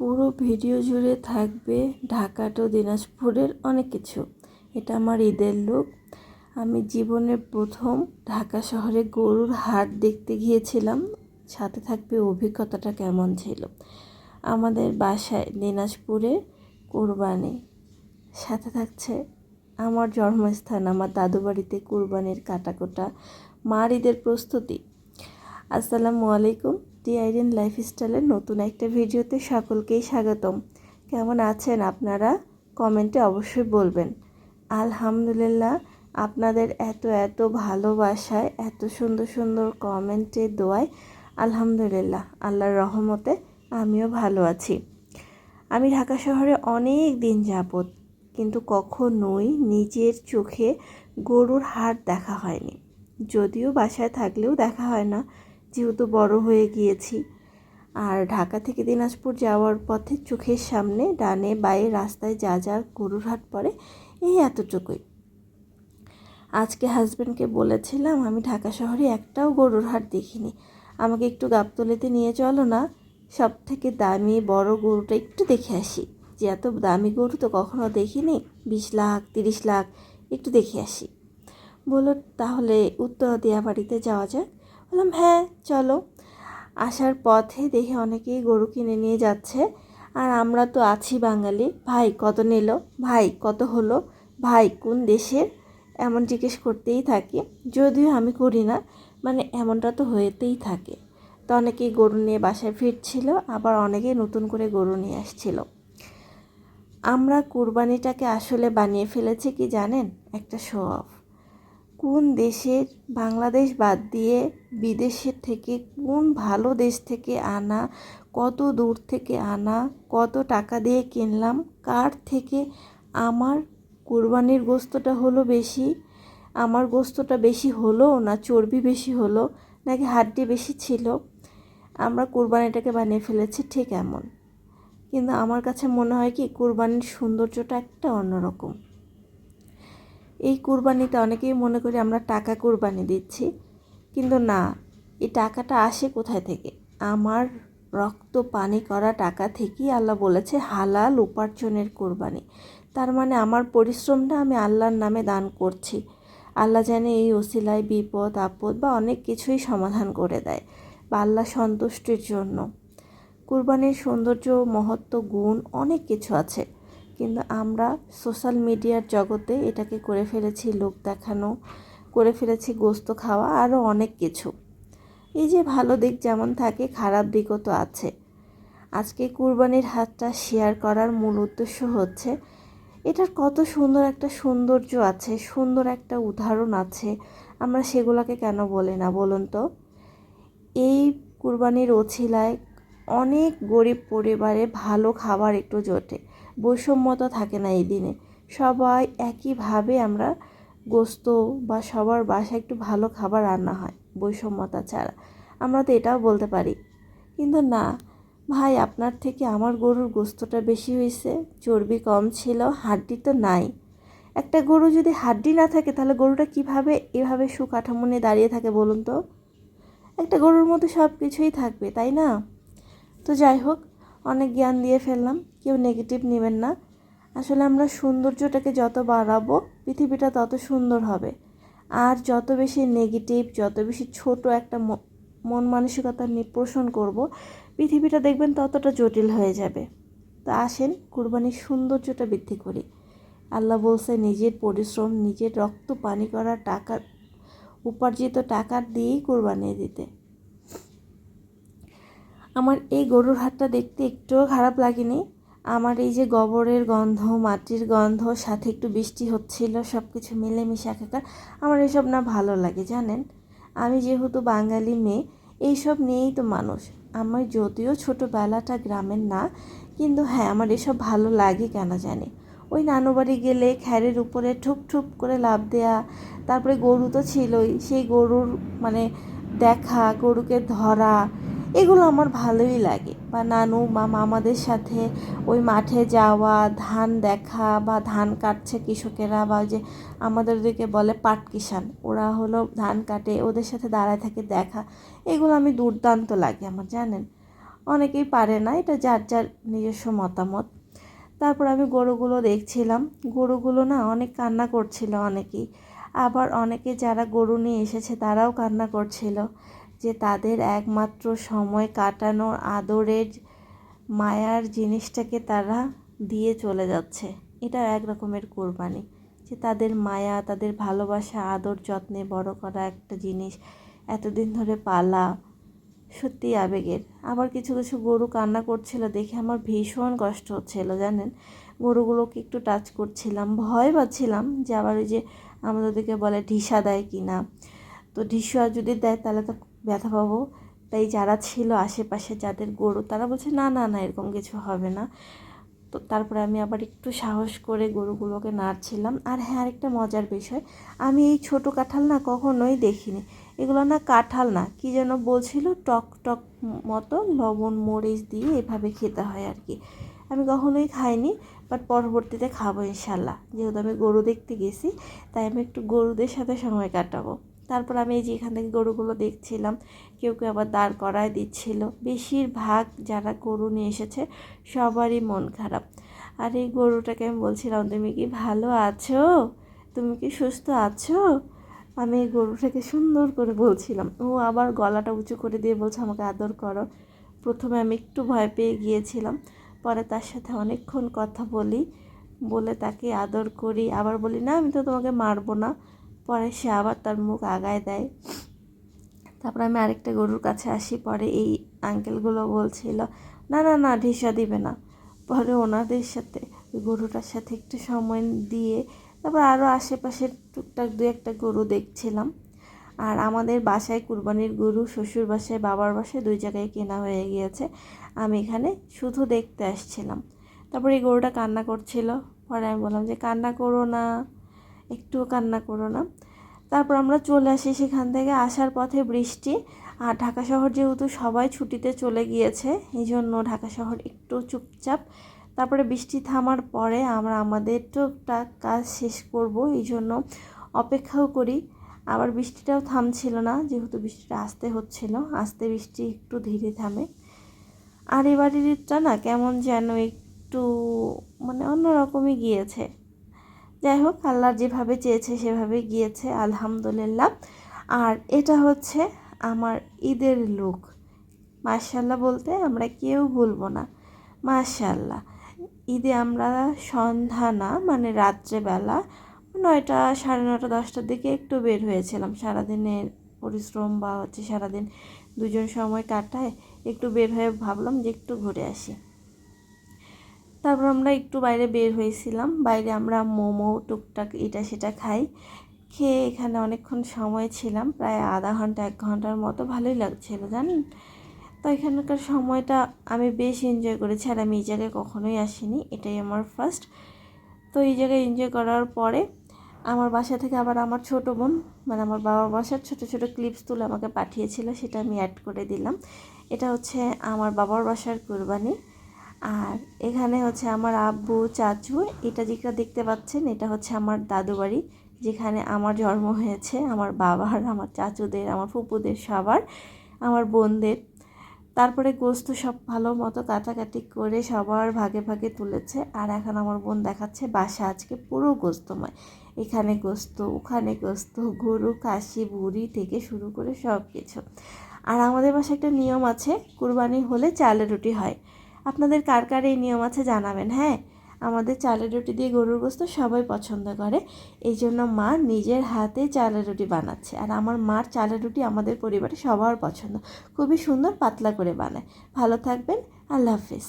পুরো ভিডিও জুড়ে থাকবে ঢাকা টু দিনাজপুরের অনেক কিছু। এটা আমার ঈদের লুক আমি জীবনের প্রথম ঢাকা শহরে গরুর হাট দেখতে গিয়েছিলাম। সাথে থাকবে অভিজ্ঞতাটা কেমন ছিল। আমাদের বাসায় দিনাজপুরে কোরবানি। সাথে থাকছে আমার জন্মস্থান, আমার দাদু বাড়িতে কোরবানির কাটাকোটা। মার ঈদের প্রস্তুতি। আসসালামু আলাইকুম। টি আইডেন লাইফস্টাইলের নতুন একটা ভিডিওতে সকলকেই স্বাগতম। কেমন আছেন আপনারা? কমেন্টে অবশ্যই বলবেন। আলহামদুলিল্লাহ, আপনাদের এত এত ভালোবাসায়, এত সুন্দর সুন্দর কমেন্টে, দোয়ায় আলহামদুলিল্লাহ, আল্লাহর রহমতে আমিও ভালো আছি। আমি ঢাকা শহরে অনেক দিন যাবত কিন্তু কখনোই নিজের চোখে গরুর হাট দেখা হয়নি। যদিও বাসায় থাকলেও দেখা হয় না। যেহেতু বড় হয়ে গিয়েছি। আর ঢাকা থেকে দিনাজপুর যাওয়ার পথে চোখের সামনে, ডানে বায়ে রাস্তায় যা যা গরুর হাট পড়ে, এই এতটুকুই। আজকে হাজব্যান্ডকে বলেছিলাম, আমি ঢাকা শহরে একটাও গরুর হাট দেখিনি। আমাকে একটু গাবতলিতে নিয়ে চলো না। সব থেকে দামি বড় গরুটা একটু দেখে আসি। যে এত দামি গরু তো কখনো দেখিনি। বিশ লাখ, তিরিশ লাখ, একটু দেখে আসি। বলো তাহলে উত্তর দিয়া বাড়িতে যাওয়া যাক। বললাম হ্যাঁ চলো। আসার পথে দেখে অনেকেই গরু কিনে নিয়ে যাচ্ছে। আর আমরা তো আছি বাঙালি। ভাই, কত নিল? ভাই, কত হলো? ভাই, কোন দেশের? এমন জিজ্ঞেস করতেই থাকি। যদিও আমি করি না মানে এমনটা তো হয়েতেই থাকে। তো অনেকেই গরু নিয়ে বাসায় ফিরছিল, আবার অনেকেই নতুন করে গরু নিয়ে আসছিল। আমরা কুরবানিটাকে আসলে বানিয়ে ফেলেছি কি জানেন? একটা শো অফ কোন দেশের বাংলাদেশ বাদ দিয়ে বিদেশের থেকে কোন ভালো দেশ থেকে আনা, কত দূর থেকে আনা, কত টাকা দিয়ে কিনলাম, কার থেকে আমার কুরবানির গোস্তটা হলো বেশি, আমার গোস্তটা বেশি হলো না চর্বি বেশি হলো নাকি হাড্ডি বেশি ছিল? আমরা কুরবানিটাকে বানিয়ে ফেলেছি ঠিক এমন। কিন্তু আমার কাছে মনে হয় কি, কুরবানির সৌন্দর্যটা একটা অন্যরকম। এই কুরবানিতে অনেকেই মনে করি আমরা টাকা কুরবানি দিচ্ছি। কিন্তু না, এই টাকাটা আসে কোথায় থেকে? আমার রক্ত পানি করা টাকা থেকেই আল্লাহ বলেছে হালাল উপার্জনের কোরবানি। তার মানে আমার পরিশ্রমটা আমি আল্লাহর নামে দান করছি। আল্লাহ জানে এই ওসিলায় বিপদ, আপদ বা অনেক কিছুই সমাধান করে দেয় বা আল্লাহ সন্তুষ্টির জন্য। কুরবানির সৌন্দর্য, মহত্ব, গুণ অনেক কিছু আছে। কিন্তু আমরা সোশ্যাল মিডিয়ার জগতে এটাকে করে ফেলেছি, লোক দেখানো, করে ফেলেছি, গোস্ত খাওয়া আরও অনেক কিছু। এই যে ভালো দিক যেমন থাকে, খারাপ দিকও তো আছে। আজকে কুরবানির হাতটা শেয়ার করার মূল উদ্দেশ্য হচ্ছে, এটার কত সুন্দর একটা সৌন্দর্য আছে, সুন্দর একটা উদাহরণ আছে। আমরা সেগুলোকে কেন বলি না বলুন তো? এই কুরবানির ওছিলায় অনেক গরিব পরিবারে ভালো খাবার একটু জোটে। বৈষম্যতা থাকে না এই দিনে। সবাই একইভাবে আমরা গোস্ত বা সবার বাসায় একটু ভালো খাবার রান্না হয়, বৈষম্যতা ছাড়া। আমরা তো এটাও বলতে পারি। কিন্তু না, ভাই, আপনার থেকে আমার গরুর গোস্তটা বেশি হয়েছে চর্বি কম ছিল, হাড্ডি তো নাই। একটা গরু যদি হাড্ডি না থাকে, তাহলে গরুটা কীভাবে এভাবে সুকাঠামো নিয়ে দাঁড়িয়ে থাকে বলুন তো? একটা গরুর মধ্যে সব কিছুই থাকবে, তাই না? তো যাই হোক অনেক জ্ঞান দিয়ে ফেললাম, কেউ নেগেটিভ নেবেন না। আসলে আমরা সৌন্দর্যটাকে যত বাড়াবো, পৃথিবীটা তত সুন্দর হবে। আর যত বেশি নেগেটিভ যত বেশি ছোট একটা মন মানসিকতা নিয়ে পোষণ করব, পৃথিবীটা দেখবেন ততটা জটিল হয়ে যাবে। তা আসেন, কুরবানির সৌন্দর্যটা বৃদ্ধি করি। আল্লাহ বলছে, নিজের পরিশ্রম, নিজের রক্ত, পানি করা, টাকা, উপার্জিত টাকা দিয়েই কোরবানি দিতে। আমার এই গরুর হাটটা দেখতে একটুও খারাপ লাগেনি। আমার এই যে গোবরের গন্ধ, মাটির গন্ধ, সাথে একটু বৃষ্টি হচ্ছিল সব কিছু মিলেমিশে একাকার, আমার এসব না ভালো লাগে, জানেন? আমি যেহেতু বাঙালি মেয়ে, এইসব নিয়েই তো মানুষ। আমার যদিও ছোটোবেলাটা গ্রামের না, কিন্তু হ্যাঁ আমার এসব ভালো লাগে কেন জানি? ওই নানু বাড়ি গেলে খ্যারের উপরে ঠুপ ঠুপ করে লাভ দেয়া, তারপরে গরু তো ছিলই, সেই গরুর মানে দেখা, গরুকে ধরা এগুলো আমার ভালোই লাগে। বা নানু বা মামাদের সাথে ওই মাঠে যাওয়া, ধান দেখা বা ধান কাটছে কৃষকেরা বা যে আমাদের ওদেরকে বলে পাট কিষান ওরা হলো ধান কাটে, ওদের সাথে দাঁড়ায় থাকে দেখা, এগুলো আমি দুর্দান্ত লাগে আমার, জানেন? অনেকেই পারে না, এটা যার যার নিজস্ব মতামত। তারপর আমি গরুগুলো দেখছিলাম, গরুগুলো না অনেক কান্না করছিল অনেকেই। আবার অনেকে যারা গরু নিয়ে এসেছে তারাও কান্না করছিল। যে তাদের একমাত্র সময় কাটানোর আদরের মায়ার জিনিসটাকে তারা দিয়ে চলে যাচ্ছে। এটা এক রকমের কোরবানি। যে তাদের মায়া, তাদের ভালোবাসা, আদর যত্নে বড় করা একটা জিনিস, এতদিন ধরে পালা, সত্যি আবেগের। আবার কিছু কিছু গরু কান্না করছিল দেখে আমার ভীষণ কষ্ট হচ্ছিল, জানেন? গরুগুলোকে একটু টাচ করছিলাম, ভয় পাচ্ছিলাম যে আবার ওই যে আমাদেরকে বলে ঢিসা দেয় কি না তো ঢিসা যদি দেয় তাহলে তো ব্যথা পাবো তাই যারা ছিল আশেপাশে যাদের গরু, তারা বলছে, না না না, এরকম কিছু হবে না। তো তারপরে আমি আবার একটু সাহস করে গরুগুলোকে নাড়ছিলাম। আর হ্যাঁ আরেকটা মজার বিষয়, আমি এই ছোট কাঁঠাল না কখনোই দেখিনি। এগুলো না কাঁঠাল না, কি যেন বলছিল, টক টক মতো লবণ, মরিচ দিয়ে এভাবে খেতে হয় আর কি। আমি কখনোই খাইনি, বাট পরবর্তীতে খাব ইনশাল্লাহ। যেহেতু আমি গরু দেখতে গেছি, তাই আমি একটু গরুদের সাথে সময় কাটাবো। তারপর আমি এই যে এখান থেকে গরুগুলো দেখছিলাম, কেউ কেউ আবার দাঁড় করায় দিচ্ছিল। বেশিরভাগ যারা গরু নিয়ে এসেছে, সবারই মন খারাপ। আর এই গরুটাকে আমি বলছিলাম, তুমি কি ভালো আছো? তুমি কি সুস্থ আছো? আমি এই গরুটাকে সুন্দর করে বলছিলাম। ও আবার গলাটা উঁচু করে দিয়ে বলছে, আমাকে আদর করো। প্রথমে আমি একটু ভয় পেয়ে গিয়েছিলাম, পরে তার সাথে অনেকক্ষণ কথা বলি, বলে তাকে আদর করি। আবার বলি, না, আমি তো তোমাকে মারবো না। পরে সে আবার তার মুখ আগায় দেয়। তারপর আমি আরেকটা গরুর কাছে আসি, পরে এই আঙ্কেলগুলো বলছিল, না না না, ঢিসা দিবে না। পরে ওনাদের সাথে, গরুটার সাথে একটু সময় দিয়ে তারপর আরও আশেপাশের টুকটাক দু একটা গরু দেখছিলাম। আর আমাদের বাসায় কুরবানির গরু, শ্বশুর বাসায়, বাবার বাসায় দুই জায়গায় কেনা হয়ে গিয়েছে। আমি এখানে শুধু দেখতে আসছিলাম। তারপর এই গরুটা কান্না করছিল। পরে আমি বললাম যে, কান্না করো না। একটুও কান্না করো না। তারপর আমরা চলে আসি সেখান থেকে। আসার পথে বৃষ্টি। আর ঢাকা শহর যেহেতু সবাই ছুটিতে চলে গিয়েছে এই জন্য ঢাকা শহর একটু চুপচাপ। তারপরে বৃষ্টি থামার পরে আমরা আমাদের টুকটাক কাজ শেষ করব এই জন্য অপেক্ষাও করি। আবার বৃষ্টিটাও থামছিল না, যেহেতু বৃষ্টিটা আসতে হচ্ছিল। আসতে বৃষ্টি একটু ধীরে থামে। আর এবারের ঈদটা না কেমন যেন একটু মানে অন্যরকমই গিয়েছে। যাই হোক, আল্লাহ যেভাবে চেয়েছে সেভাবে গিয়েছে, আলহামদুলিল্লাহ। আর এটা হচ্ছে আমার ঈদের লুক মার্শাল্লাহ বলতে আমরা কেউ ভুলবো না। মার্শাল্লাহ ঈদে আমরা সন্ধ্যা না মানে রাত্রেবেলা নয়টা সাড়ে নটা দশটার দিকে একটু বের হয়েছিলাম। সারাদিনের পরিশ্রম বা হচ্ছে সারাদিন দুজন সময় কাটায় একটু বের হয়ে ভাবলাম যে একটু ঘুরে আসি। তারপর আমরা একটু বাইরে বের হয়েছিলাম। বাইরে আমরা মোমো, টুকটাক এটা সেটা খাই। খেয়ে এখানে অনেকক্ষণ সময় ছিলাম, প্রায় আধা ঘণ্টা, এক ঘণ্টার মতো ভালোই লাগছিল, জানেন? তো এখানকার সময়টা আমি বেশ এনজয় করেছি আর আমি এই জায়গায় কখনোই আসিনি, এটাই আমার ফার্স্ট তো এই জায়গায় এনজয় করার পরে আমার বাসা থেকে আবার আমার ছোট বোন মানে আমার বাবার বাসার ছোট ছোট ক্লিপস তুলে আমাকে পাঠিয়েছিল, সেটা আমি অ্যাড করে দিলাম। এটা হচ্ছে আমার বাবার বাসার কোরবানি। আর এখানে হচ্ছে আমার আব্বু, চাচু, এটা যেটা দেখতে পাচ্ছেন, এটা হচ্ছে আমার দাদু বাড়ি, যেখানে আমার জন্ম হয়েছে, আমার বাবার, আমার চাচুদের, আমার ফুপুদের, সবার, আমার বোনদের। তারপরে গোস্ত সব ভালো মতো কাটাকাটি করে সবার ভাগে ভাগে তুলেছে, আর এখন আমার বোন দেখাচ্ছে বাসা আজকে পুরো গোস্তময়। এখানে গোস্ত, ওখানে গোস্ত, গরু কাশি বুড়ি থেকে শুরু করে সব কিছু আর আমাদের বাসায় একটা নিয়ম আছে, কুরবানি হলে চালের রুটি হয়। আপনাদের কার কার এই নিয়ম আছে জানাবেন হ্যাঁ? আমাদের চালের রুটি দিয়ে গরুর গোস্ত সবাই পছন্দ করে। এই জন্য মা নিজের হাতে চালের রুটি বানাচ্ছে। আর আমার মার চালের রুটি আমাদের পরিবারে সবার পছন্দ। খুবই সুন্দর, পাতলা করে বানায়। ভালো থাকবেন, আল্লাহ হাফিজ।